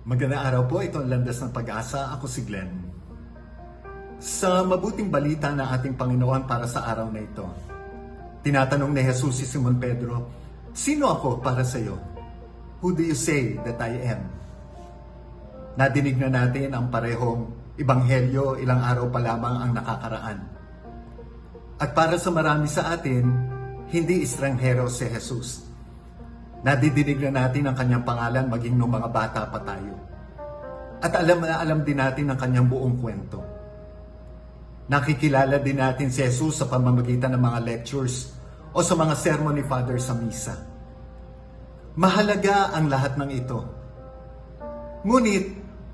Magandang araw po, ito ang Landas ng Pag-asa. Ako si Glenn. Sa mabuting balita na ating Panginoon para sa araw na ito, tinatanong ni Jesus si Simon Pedro, Sino ako para sa iyo? Who do you say that I am? Nadinig na natin ang parehong ibanghelyo ilang araw pa lamang ang nakakaraan. At para sa marami sa atin, hindi estranghero si Jesus. Nadidinig na natin ang kanyang pangalan maging nung mga bata pa tayo. At alam na alam din natin ang kanyang buong kwento. Nakikilala din natin si Jesus sa pamamagitan ng mga lectures o sa mga sermon ni Father sa misa. Mahalaga ang lahat ng ito. Ngunit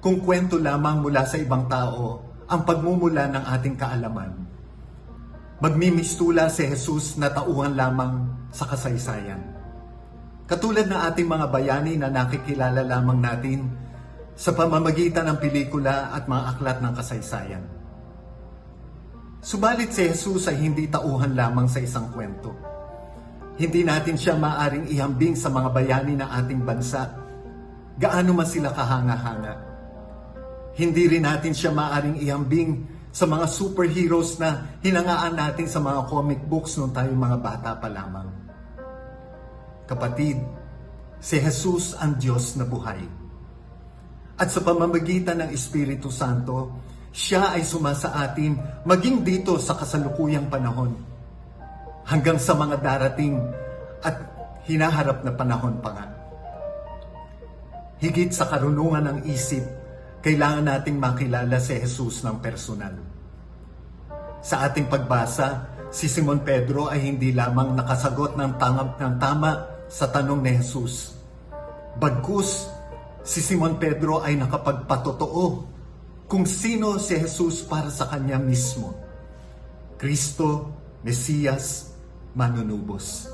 kung kwento lamang mula sa ibang tao ang pagmumula ng ating kaalaman, magmimistula si Jesus na tauhan lamang sa kasaysayan. Katulad ng ating mga bayani na nakikilala lamang natin sa pamamagitan ng pelikula at mga aklat ng kasaysayan. Subalit si Jesus ay hindi tauhan lamang sa isang kwento. Hindi natin siya maaring ihambing sa mga bayani ng ating bansa, gaano man sila kahanga-hanga. Hindi rin natin siya maaring ihambing sa mga superheroes na hinangaan natin sa mga comic books nung tayo mga bata pa lamang. Kapatid, si Jesus ang Diyos na buhay. At sa pamamagitan ng Espiritu Santo, siya ay sumasa atin maging dito sa kasalukuyang panahon hanggang sa mga darating at hinaharap na panahon pa nga. Higit sa karunungan ng isip, kailangan nating makilala si Jesus ng personal. Sa ating pagbasa, si Simon Pedro ay hindi lamang nakasagot ng, tangab, ng tama sa tanong ni Jesus. Bagkus, si Simon Pedro ay nakapagpatotoo kung sino si Jesus para sa kanya mismo. Kristo, Mesiyas, manunubos.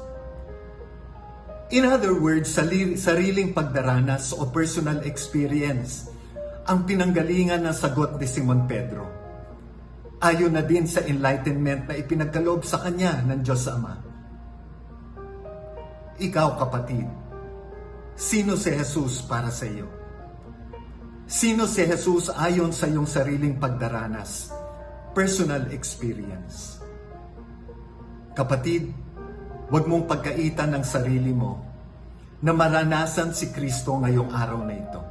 In other words, sali- sariling pagdaranas o personal experience ang pinanggalingan ng sagot ni Simon Pedro. Ayon na din sa enlightenment na ipinagkaloob sa kanya ng Diyos Ama. Ikaw kapatid, sino si Jesus para sa iyo? Sino si Jesus ayon sa iyong sariling pagdaranas, personal experience? Kapatid, huwag mong pagkaitan ng sarili mo na maranasan si Kristo ngayong araw na ito.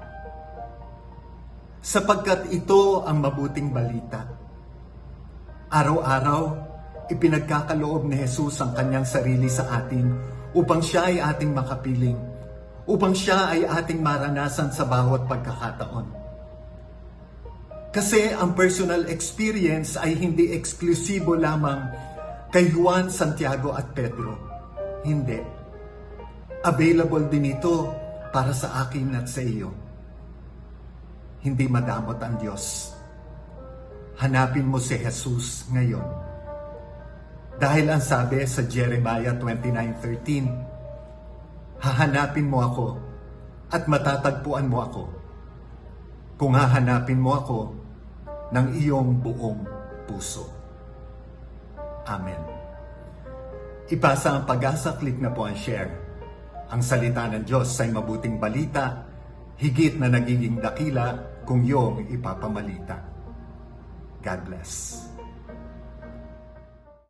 Sapagkat ito ang mabuting balita. Araw-araw, ipinagkakaloob ni Jesus ang kanyang sarili sa atin upang siya ay ating makapiling, upang siya ay ating maranasan sa bawat pagkakataon. Kasi ang personal experience ay hindi eksklusibo lamang kay Juan, Santiago at Pedro. Hindi. Available din ito para sa akin at sa iyo. Hindi madamot ang Diyos. Hanapin mo si Jesus ngayon. Dahil ang sabi sa Jeremiah 29.13, Hahanapin mo ako at matatagpuan mo ako kung hahanapin mo ako ng iyong buong puso. Amen. Ipasa ang pag-asa, click na po ang share. Ang salita ng Diyos ay mabuting balita, higit na nagiging dakila kung iyong ipapamalita. God bless.